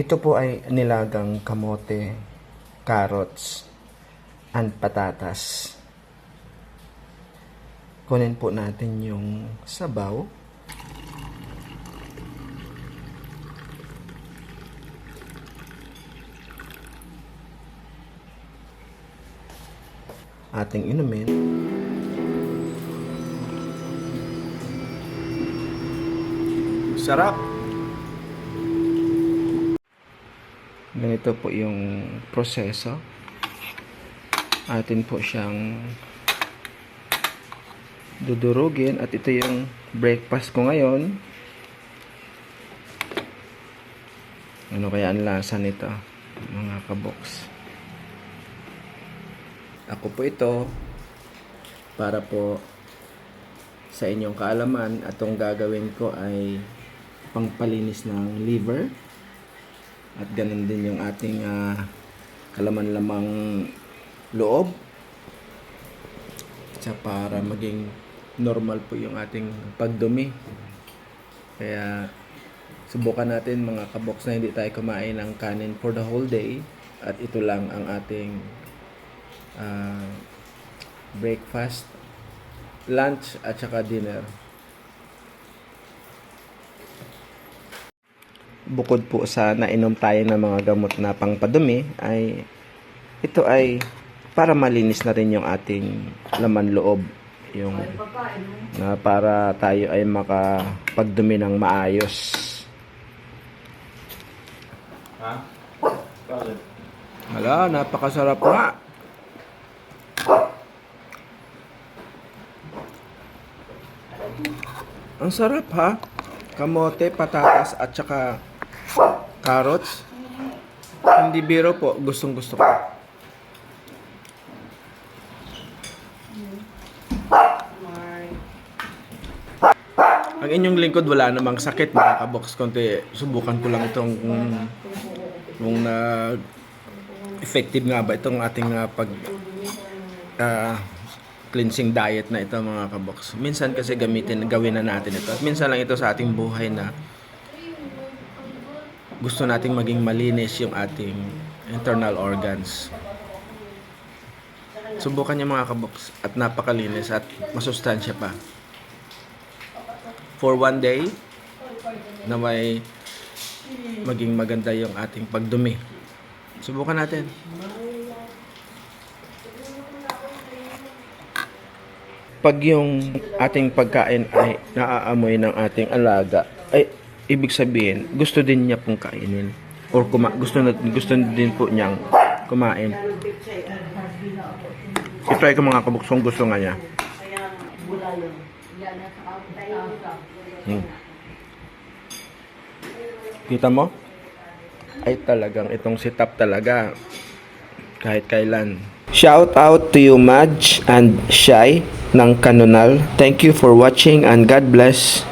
Ito po ay nilagang kamote, carrots, and patatas. Kunin po natin yung sabaw. Ating inumin. Sarap! Ganito po yung proseso. Atin po siyang dudurugin at ito yung breakfast ko ngayon. Ano kaya ang lasa nito, mga kabox? Ako po ito para po sa inyong kaalaman at itong gagawin ko ay pangpalinis ng liver at ganun din yung ating ah, kalaman-lamang loob. Sa para maging normal po yung ating pagdumi. Kaya subukan natin mga kabox na hindi tayo kumain ng kanin for the whole day. At ito lang ang ating ah, breakfast lunch at saka dinner bukod po sa nainom tayo ng mga gamot na pangpadumi ay ito ay para malinis na rin yung ating laman loob yung na para tayo ay makapagdumi ng maayos Ha? Hala, napakasarap nga. Ang sarap ha. Kamote, patatas at saka carrots. Hindi biro po, gustong gusto ko. Ang inyong lingkod wala namang sakit mga kabox konti subukan ko lang itong kung, kung na effective nga ba itong ating ah, pag ah, cleansing diet na ito mga kabox. Minsan kasi gamitin, gawin na natin ito. At minsan lang ito sa ating buhay na gusto nating maging malinis yung ating internal organs. Subukan niyo mga kabox at napakalinis at masustansya pa. For one day na may maging maganda yung ating pagdumi. Subukan natin. Pag yung ating pagkain ay naaamoy ng ating alaga, ay ibig sabihin, gusto din niya pong kainin. Or kuma gusto, na, gusto din po niyang kumain. I-try ko mga kabuksong gusto nga niya. Hmm. Kita mo? Ay talagang itong sitap talaga kahit kailan. Shout out to you Madge and Shai ng Kanunal. Thank you for watching and God bless.